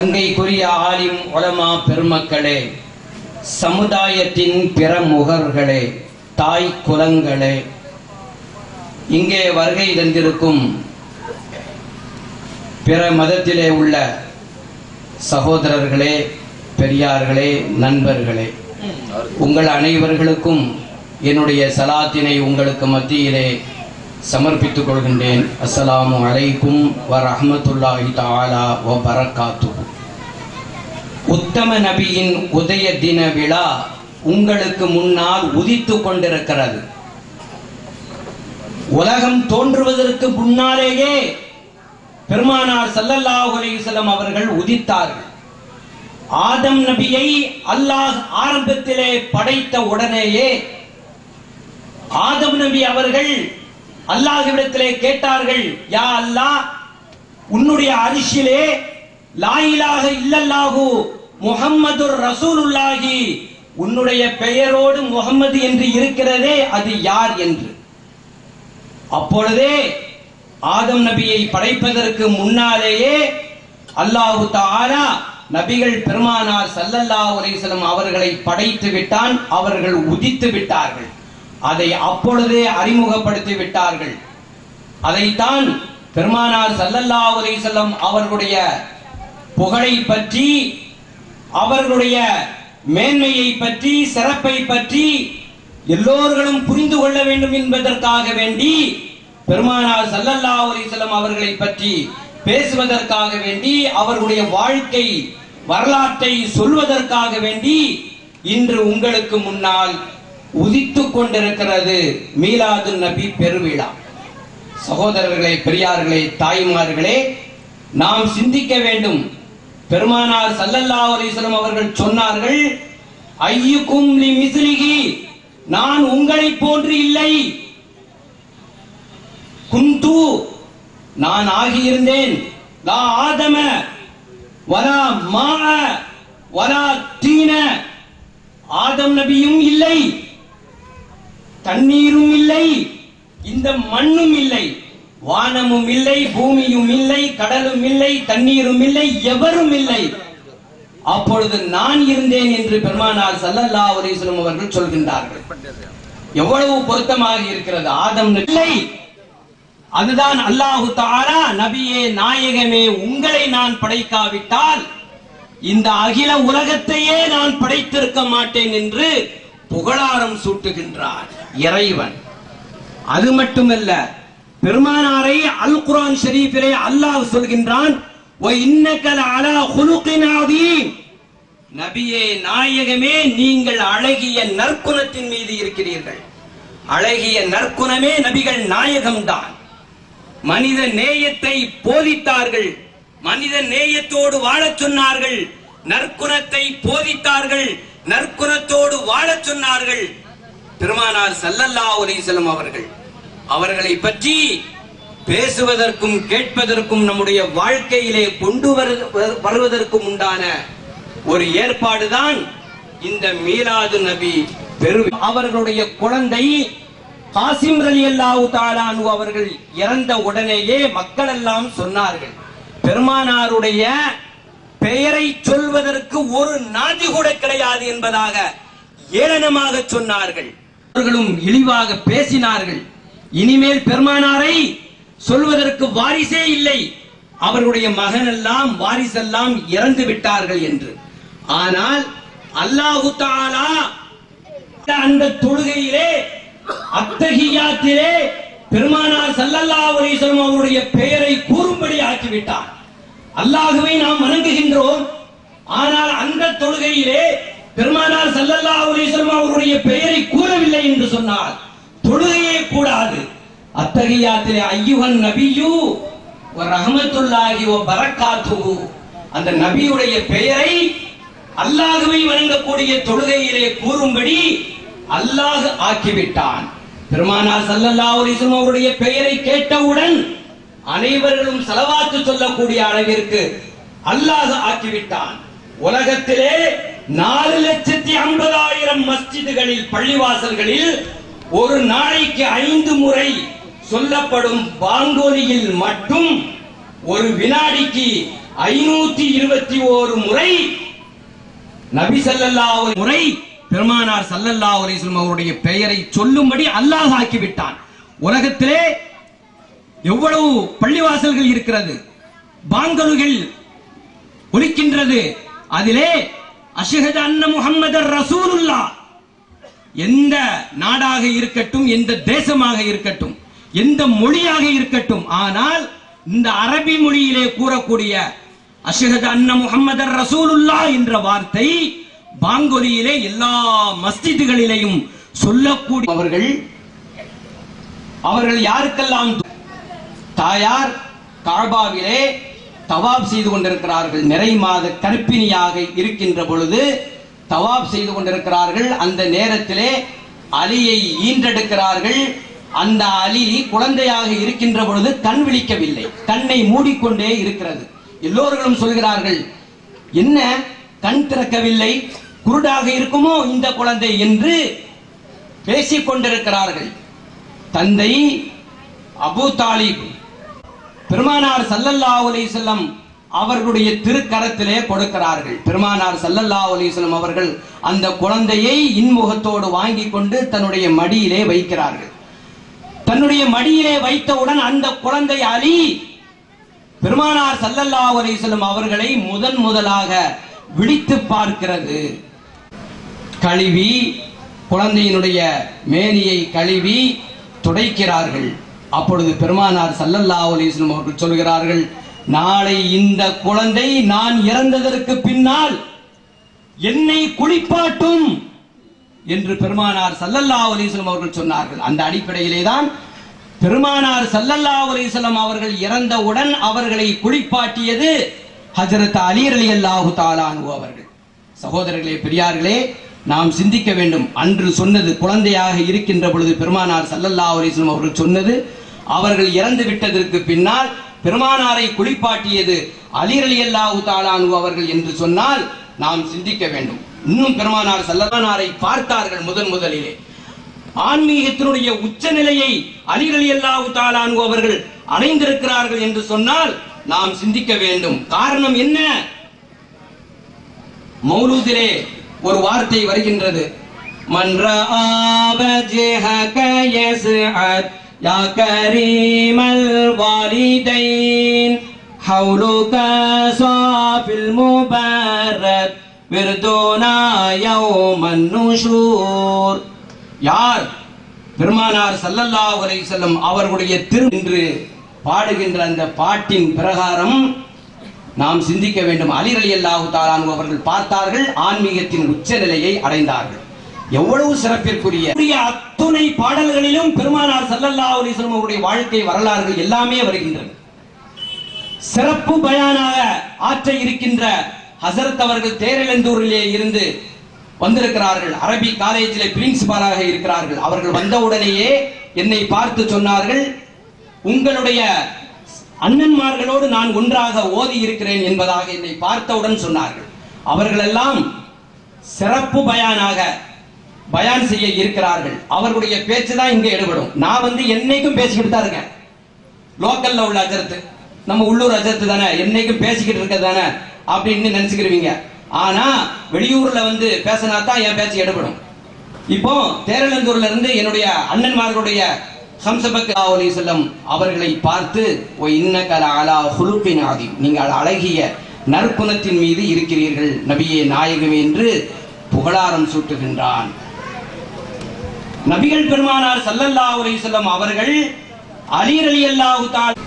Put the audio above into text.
தங்கைக்குரிய ஆலிம் உலமா பெருமக்களே சமுதாயத்தின் பிற முகர்களே தாய் குலங்களே இங்கே வருகை தந்திருக்கும் பிற மதத்திலே உள்ள சகோதரர்களே பெரியார்களே நண்பர்களே உங்கள் அனைவர்களுக்கும் என்னுடைய சலாத்தினை உங்களுக்கு மத்தியிலே சமர்ப்பித்துக் கொள்கின்றேன். அஸ்ஸலாமு அலைக்கும் வ ரஹமத்துல்லாஹி தாலா வ பரக்காத்துஹு உத்தம நபியின் உதய தின விழா உங்களுக்கு முன்னால் உதித்து கொண்டிருக்கிறது. உலகம் தோன்றுவதற்கு முன்னாலேயே பெருமானார் ஸல்லல்லாஹு அலைஹி அவர்கள் உதித்தார்கள். ஆதம் நபியை அல்லாஹ் ஆரம்பத்திலே படைத்த உடனேயே ஆதம் நபி அவர்கள் அல்லாஹ்விடத்திலே கேட்டார்கள் யா அல்லாஹ் உன்னுடைய அரிசிலே லாயிலாக இல்லல்லாஹு முகம்மது ரசூலுல்லாஹி. உன்னுடைய பெயரோடு முகம்மது என்று இருக்கிறதே அது யார் என்று? அப்பொழுதே ஆதம் நபியை படைப்பதற்கு முன்னாலேயே அல்லாஹு தாரா நபிகள் பெருமானார் சல்லல்லா அலைஹி அவர்களை படைத்து விட்டான் அவர்கள் உதித்து விட்டார்கள். அதை அப்பொழுதே அறிமுகப்படுத்தி விட்டார்கள். அதைத்தான் பெருமானார் சல்லல்லா அலைஹி அவர்களுடைய புகழை பற்றி அவர்களுடைய மேன்மையை பற்றி சிறப்பை பற்றி எல்லோர்களும் புரிந்து கொள்ள வேண்டும் என்பதற்காக வேண்டி பெருமானார் சல்லல்லா அலிசல்லம் அவர்களை பற்றி பேசுவதற்காக வேண்டி அவர்களுடைய வாழ்க்கை வரலாற்றை சொல்வதற்காக வேண்டி இன்று உங்களுக்கு முன்னால் உதித்து கொண்டிருக்கிறது மீலாது நபி பெருவிழா. சகோதரர்களே பெரியார்களே தாய்மார்களே நாம் சிந்திக்க வேண்டும். பெருமானார் சல்லல்லா அலைஹி அவர்கள் சொன்னார்கள் ஐயுக்கும் லி மிஸ்லிஹி நான் உங்களை போன்று இல்லை. குந்து நான் ஆகியிருந்தேன். லா ஆதம வரா மா வரா தீன. ஆதம் நபியும் இல்லை. தண்ணீரும் இல்லை. இந்த மண்ணும் இல்லை. வானமும் இல்லை பூமியும் இல்லை கடலும் இல்லை தண்ணீரும் இல்லை எவரும் இல்லை. அப்பொழுது நான் இருந்தேன் என்று பெருமானார் சல்லல்லா அலிஸ்லம் அவர்கள் சொல்கின்றார்கள். எவ்வளவு பொருத்தமாக இருக்கிறது? ஆதம் இல்லை. அதுதான் அல்லாஹு தாரா நபியே நாயகமே உங்களை நான் படைக்காவிட்டால் இந்த அகில உலகத்தையே நான் படைத்திருக்க மாட்டேன் என்று புகழாரம் சூட்டுகின்றார் இறைவன். அது மட்டுமல்ல பெருமானாரை அல் குரான் ஷெரீஃபிலே அல்லாஹ் சொல்கின்றான் நபியே நாயகமே நீங்கள் அழகிய நற்குணத்தின் மீது இருக்கிறீர்கள். அழகிய நற்குணமே நபிகள் நாயகம்தான். மனித நேயத்தை போதித்தார்கள். மனித நேயத்தோடு வாழச் சொன்னார்கள். நற்குணத்தை போதித்தார்கள். நற்குணத்தோடு வாழச் சொன்னார்கள். பெருமானார் சல்லல்லா அலைஹி அவர்கள் அவர்களை பற்றி பேசுவதற்கும் கேட்பதற்கும் நம்முடைய வாழ்க்கையிலே கொண்டு வரு- வருவதற்கும் உண்டான ஒரு ஏற்பாடுதான் இந்த மீலாது நபி பெரு அவர்களுடைய குழந்தை காசிம் ரலியல்லாஹு அல்லாஹு தாலானு அவர்கள் இறந்த உடனேயே மக்கள் எல்லாம் சொன்னார்கள் பெருமானாருடைய பெயரை சொல்வதற்கு ஒரு நாதி கூட கிடையாது என்பதாக ஏளனமாக சொன்னார்கள். அவர்களும் இழிவாக பேசினார்கள். இனிமேல் பெருமானாரை சொல்வதற்கு வாரிசே இல்லை. அவர்களுடைய மகனெல்லாம் வாரிசெல்லாம் இறந்து விட்டார்கள் என்று. ஆனால் அல்லாஹு தாலா அந்த தொழுகையிலே அத்தகையாத்திலே பெருமானார் சல்லல்லா அலிசலம் அவருடைய பெயரை கூறும்படி ஆக்கிவிட்டார். அல்லாஹுவை நாம் வணங்குகின்றோம். ஆனால் அந்த தொழுகையிலே பெருமானார் சல்லல்லா அலிசலம் அவருடைய பெயரை கூறவில்லை என்று சொன்னார் கூடாது அத்தகையாத்திலே ஐயுகன் நபியு ஒரு ரஹமத்துல்லாஹி ஓ பரக்காத்து அந்த நபியுடைய பெயரை அல்லாஹுவை வணங்கக்கூடிய தொழுகையிலே கூறும்படி அல்லாஹ் ஆக்கிவிட்டான். பெருமானார் சல்லல்லா அலைஹி அவருடைய பெயரை கேட்டவுடன் அனைவர்களும் செலவாத்து சொல்லக்கூடிய அளவிற்கு அல்லாஹ் ஆக்கிவிட்டான். உலகத்திலே நாலு லட்சத்தி ஐம்பதாயிரம் மஸ்ஜிதுகளில் பள்ளிவாசல்களில் ஒரு நாளைக்கு ஐந்து முறை சொல்லப்படும் பாங்கோலியில் மட்டும் ஒரு வினாடிக்கு ஐநூத்தி இருபத்தி ஓரு முறை நபி சல்லல்லா முறை பெருமானார் சல்லல்லா அலிஸ்லம் அவருடைய பெயரை சொல்லும்படி அல்லாஹ் ஆக்கிவிட்டான். உலகத்திலே எவ்வளவு பள்ளிவாசல்கள் இருக்கிறது பாங்கலுகள் ஒலிக்கின்றது அதிலே அஷ்ஹது அன்ன முஹம்மதர் ரசூலுல்லா எந்த நாடாக இருக்கட்டும் எந்த தேசமாக இருக்கட்டும் எந்த மொழியாக இருக்கட்டும் ஆனால் இந்த அரபி மொழியிலே கூறக்கூடிய அஷ்ஹது அன்ன முஹம்மதர் ரசூலுல்லா என்ற வார்த்தை பாங்கொலியிலே எல்லா மஸ்ஜிதுகளிலேயும் சொல்லக்கூடிய அவர்கள் அவர்கள் யாருக்கெல்லாம் தாயார் காபாவிலே தவாப் செய்து கொண்டிருக்கிறார்கள் நிறை மாத கற்பிணியாக இருக்கின்ற பொழுது தவாப் செய்து கொண்டிருக்கிறார்கள். அந்த நேரத்திலே அலியை ஈன்றெடுக்கிறார்கள். அந்த அலி குழந்தையாக இருக்கின்ற பொழுது கண் விழிக்கவில்லை. கண்ணை மூடிக்கொண்டே இருக்கிறது. எல்லோர்களும் சொல்கிறார்கள் என்ன? கண் திறக்கவில்லை? குருடாக இருக்குமோ இந்த குழந்தை? என்று பேசிக் கொண்டிருக்கிறார்கள். தந்தை அபு தாலிப் பெருமானார் சல்லல்லா அலை செல்லம் அவர்களுடைய திருக்கரத்திலே கொடுக்கிறார்கள். பெருமானார் சல்லல்லா அலிஸ்லம் அவர்கள் அந்த குழந்தையை இன்முகத்தோடு வாங்கி கொண்டு தன்னுடைய மடியிலே வைக்கிறார்கள். தன்னுடைய மடியிலே வைத்தவுடன் அந்த குழந்தை அலி பெருமானார் சல்லல்லா அலிஸ்லம் அவர்களை முதன் முதலாக விழித்து பார்க்கிறது. கழுவி குழந்தையினுடைய மேனியை கழுவி துடைக்கிறார்கள். அப்பொழுது பெருமானார் சல்லல்லா அலிஸ்லம் அவர்கள் சொல்கிறார்கள் நாளை இந்த குழந்தை நான் இறந்ததற்கு பின்னால் என்னை குளிப்பாட்டும் என்று பெருமானார் சல்லல்லா அலிஸ்லம் அவர்கள் சொன்னார்கள். அந்த அடிப்படையிலே தான் பெருமானார் சல்லல்லா அலிஸ்லம் அவர்கள் இறந்தவுடன் அவர்களை குளிப்பாட்டியது ஹஜரத் அலி அலி அல்லாஹு தாலானு அவர்கள். சகோதரர்களே பெரியார்களே நாம் சிந்திக்க வேண்டும். அன்று சொன்னது குழந்தையாக இருக்கின்ற பொழுது பெருமானார் சல்லல்லா அலிஸ்லம் அவர்கள் சொன்னது அவர்கள் இறந்து விட்டதற்கு பின்னால் பெருமானாரை குளிப்பாட்டியது அலி அல்லாஹு தாலானு அவர்கள் என்று சொன்னால் நாம் சிந்திக்க வேண்டும். இன்னும் பெருமானார் சல்லல்லாரை பார்த்தார்கள் முதன் முதலிலே. ஆன்மீகத்தினுடைய உச்சநிலையை அலி ரலியல்லாஹு தஆலா அவர்கள் அடைந்திருக்கிறார்கள் என்று சொன்னால் நாம் சிந்திக்க வேண்டும். காரணம் என்ன? மௌலூதிலே ஒரு வார்த்தை வருகின்றது. மன்ற ரஆ கயஸ் அத் யா கரீமல் வாலிதைன் حولك صاف المبارك விருதோனா يوم النشور யார் பெருமானார் ஸல்லல்லாஹு அலைஹி வஸல்லம் அவர்களுடைய திரு என்று பாடுகின்ற அந்த பாட்டின் பிரகாரம் நாம் சிந்திக்க வேண்டும் அலி ரலியல்லாஹு தஆலா அன்ஹு அவர்கள் பார்த்தார்கள் ஆன்மீகத்தின் உச்சநிலையை அடைந்தார்கள் எவ்வளவு சிறப்பிற்குரிய அத்துணை பாடல்களிலும் பெருமானார் சல்லல்லா அலைஹி அவருடைய வாழ்க்கை வரலாறுகள் எல்லாமே வருகின்றன. சிறப்பு பயானாக ஆற்ற இருக்கின்ற ஹசரத் அவர்கள் தேரலந்தூரிலே இருந்து வந்திருக்கிறார்கள். அரபி காலேஜில் பிரின்சிபாலாக இருக்கிறார்கள். அவர்கள் வந்தவுடனேயே என்னை பார்த்து சொன்னார்கள் உங்களுடைய அண்ணன்மார்களோடு நான் ஒன்றாக ஓதி இருக்கிறேன் என்பதாக என்னை பார்த்தவுடன் சொன்னார்கள். அவர்களெல்லாம் சிறப்பு பயானாக பயான் செய்ய இருக்கிறார்கள். அவர்களுடைய பேச்சு தான் இங்க எடுபடும். நான் வந்து என்னைக்கும் பேசிக்கிட்டு தான் இருக்கேன் லோக்கல்ல உள்ள அஜரத்து. நம்ம உள்ளூர் அஜரத்து தானே? என்னைக்கும் பேசிக்கிட்டு இருக்கிறது தானே? அப்படின்னு நினைச்சுக்கிருவீங்க. ஆனா வெளியூர்ல வந்து பேசினா தான் என் பேச்சு எடுபடும். இப்போ தேரலந்தூர்ல இருந்து என்னுடைய அண்ணன்மார்களுடைய ஹம்சபக் அலி செல்லம் அவர்களை பார்த்து ஓ இன்னகல அலா ஹுலுக்கின் ஆதி நீங்கள் அழகிய நற்குணத்தின் மீது இருக்கிறீர்கள் நபியே நாயகம் என்று புகழாரம் சூட்டுகின்றான். நபிகள் பெருமானார் சல்லல்லா அலைஹி வஸல்லம் அவர்கள் அலி அல்லாஹு தஆலா